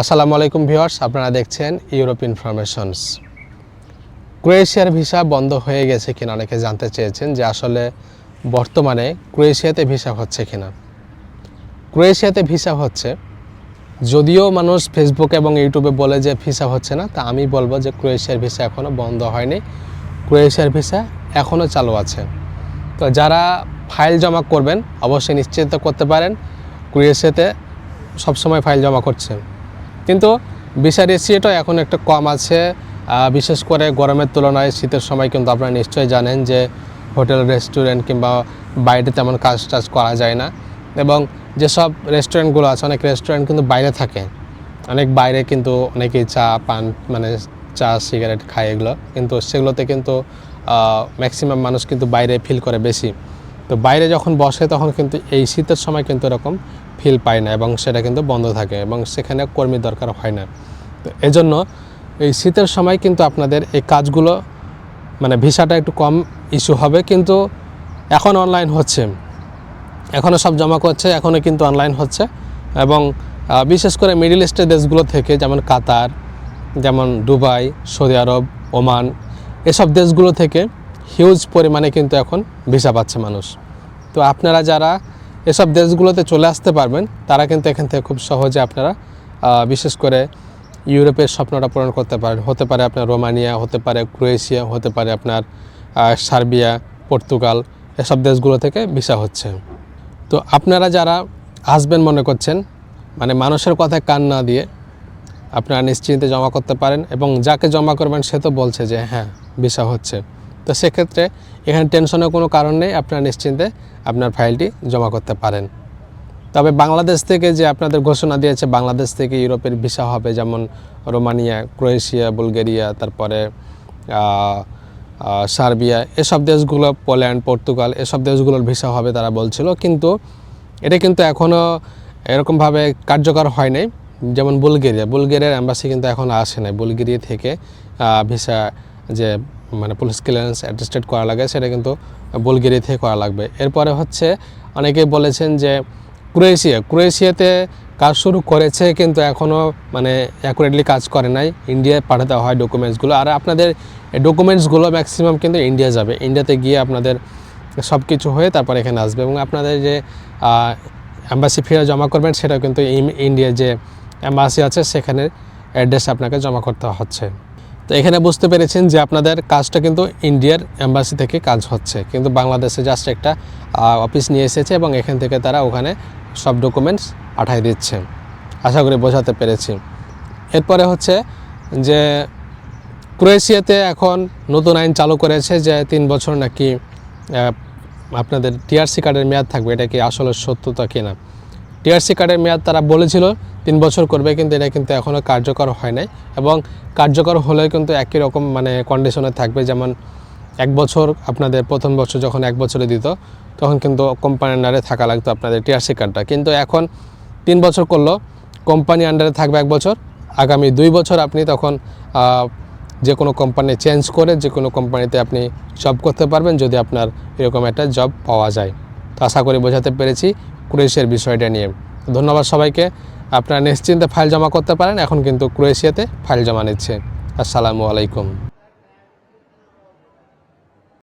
আসসালামু আলাইকুম ভিউয়ার্স, আপনারা দেখছেন ইউরোপ ইনফরমেশনস ক্রোয়েশিয়ার ভিসা বন্ধ হয়ে গেছে কিনা অনেকে জানতে চেয়েছেন যে আসলে বর্তমানে ক্রোয়েশিয়াতে ভিসা হচ্ছে কিনা। ক্রোয়েশিয়াতে ভিসা হচ্ছে, যদিও মানুষ ফেসবুক এবং ইউটিউবে বলে যে ভিসা হচ্ছে না, তা আমি বলব যে ক্রোয়েশিয়ার ভিসা এখনও বন্ধ হয়নি। ক্রোয়েশিয়ার ভিসা এখনও চালু আছে। তো যারা ফাইল জমা করবেন, অবশ্যই নিশ্চিত করতে পারেন, ক্রোয়েশিয়াতে সবসময় ফাইল জমা করছে। কিন্তু ভিসা রেসিয়েটও এখন একটু কম আছে। বিশেষ করে গরমের তুলনায় শীতের সময় কিন্তু আপনারা নিশ্চয়ই জানেন যে হোটেল, রেস্টুরেন্ট কিংবা বাইরে তেমন কাজ টাজ করা যায় না। এবং যেসব রেস্টুরেন্টগুলো আছে, অনেক রেস্টুরেন্ট কিন্তু বাইরে থাকে। অনেক বাইরে কিন্তু অনেকেই চা পান মানে চা, সিগারেট খায় এগুলো। কিন্তু সেগুলোতে কিন্তু ম্যাক্সিমাম মানুষ কিন্তু বাইরে ফিল করে বেশি। তো বাইরে যখন বসে তখন কিন্তু এই শীতের সময় কিন্তু এরকম ফিল পায় না এবং সেটা কিন্তু বন্ধ থাকে এবং সেখানে কর্মী দরকার হয় না। তো এজন্য এই শীতের সময় কিন্তু আপনাদের এই কাজগুলো মানে ভিসাটা একটু কম ইস্যু হবে কিন্তু এখন অনলাইন হচ্ছে। এখনও সব জমা করছে এখনও কিন্তু অনলাইন হচ্ছে এবং বিশেষ করে মিডিল ইস্টের দেশগুলো থেকে যেমন কাতার, যেমন দুবাই, সৌদি আরব, ওমান, এসব দেশগুলো থেকে হিউজ পরিমাণে কিন্তু এখন ভিসা পাচ্ছে মানুষ। তো আপনারা যারা এসব দেশগুলোতে চলে আসতে পারবেন, তারা কিন্তু এখান থেকে খুব সহজে আপনারা বিশেষ করে ইউরোপের স্বপ্নটা পূরণ করতে পারেন। হতে পারে আপনার রোমানিয়া, হতে পারে ক্রোয়েশিয়া, হতে পারে আপনার সার্বিয়া, পর্তুগাল, এসব দেশগুলো থেকে ভিসা হচ্ছে। তো আপনারা যারা আসবেন মনে করছেন মানে মানুষের কথায় কান না দিয়ে আপনারা নিশ্চিন্তে জমা করতে পারেন এবং যাকে জমা করবেন সে তো বলছে যে হ্যাঁ ভিসা হচ্ছে। তো সেক্ষেত্রে এখানে টেনশনের কোনো কারণ নেই, আপনারা নিশ্চিন্তে আপনার ফাইলটি জমা করতে পারেন। তবে বাংলাদেশ থেকে যে আপনাদের ঘোষণা দিয়েছে, বাংলাদেশ থেকে ইউরোপের ভিসা হবে যেমন রোমানিয়া, ক্রোয়েশিয়া, বুলগেরিয়া, তারপরে সার্বিয়া, এসব দেশগুলো, পোল্যান্ড, পর্তুগাল, এসব দেশগুলোর ভিসা হবে তারা বলছিল। কিন্তু এটা কিন্তু এখনও এরকমভাবে কার্যকর হয় নাই, যেমন বুলগেরিয়া। বুলগেরিয়ার অ্যাম্বাসি কিন্তু এখন আসে নাই। বুলগেরিয়া থেকে ভিসা যে মানে পুলিশ ক্লিয়ারেন্স অ্যাটেস্টেড করা লাগে, সেটা কিন্তু বুলগেরিয়া থেকে করা লাগবে। এরপরে হচ্ছে অনেকেই বলেছেন যে ক্রোয়েশিয়া, ক্রোয়েশিয়াতে কাজ শুরু করেছে কিন্তু এখনও মানে অ্যাকুরেটলি কাজ করে নাই। ইন্ডিয়ায় পাঠাতে হয় ডকুমেন্টসগুলো আর আপনাদের ডকুমেন্টসগুলো ম্যাক্সিমাম কিন্তু ইন্ডিয়া যাবে। ইন্ডিয়াতে গিয়ে আপনাদের সব কিছু হয়ে তারপর এখানে আসবে। এবং আপনাদের যে অ্যাম্বাসি ফিরা জমা করবেন সেটা কিন্তু ইন্ডিয়ার যে অ্যাম্বাসি আছে সেখানে অ্যাড্রেস আপনাকে জমা করতে হচ্ছে। তো এখানে বুঝতে পেরেছেন যে আপনাদের কাজটা কিন্তু ইন্ডিয়ার অ্যাম্বাসি থেকে কাজ হচ্ছে। কিন্তু বাংলাদেশে জাস্ট একটা অফিস নিয়ে এসেছে এবং এখান থেকে তারা ওখানে সব ডকুমেন্টস পাঠিয়ে দিচ্ছে। আশা করি বোঝাতে পেরেছি। এরপরে হচ্ছে যে ক্রোয়েশিয়াতে এখন নতুন আইন চালু করেছে যে তিন বছর নাকি আপনাদের টিআরসি কার্ডের মেয়াদ থাকবে। এটা কি আসলে সত্যতা কিনা? টিআরসি কার্ডের মেয়াদ তারা বলেছিল তিন বছর করবে কিন্তু এটা কিন্তু এখনও কার্যকর হয় নাই। এবং কার্যকর হলেও কিন্তু একই রকম মানে কন্ডিশনে থাকবে। যেমন এক বছর আপনাদের প্রথম বছর যখন এক বছরে দিত, তখন কিন্তু কোম্পানির আন্ডারে থাকা লাগতো আপনাদের টিআরসি কার্ডটা কিন্তু এখন তিন বছর করল কোম্পানি আন্ডারে থাকবে এক বছর। আগামী দুই বছর আপনি তখন যে কোনো কোম্পানি চেঞ্জ করে যে কোনো কোম্পানিতে আপনি জব করতে পারবেন যদি আপনার এরকম একটা জব পাওয়া যায়। তো আশা করি বোঝাতে পেরেছি ক্রোয়েশিয়ার বিষয়টা নিয়ে। ধন্যবাদ সবাইকে। আপনারা নিশ্চিন্তে ফাইল জমা করতে পারেন। এখন কিন্তু ক্রোয়েশিয়াতে ফাইল জমা নিচ্ছে। আসসালামু আলাইকুম।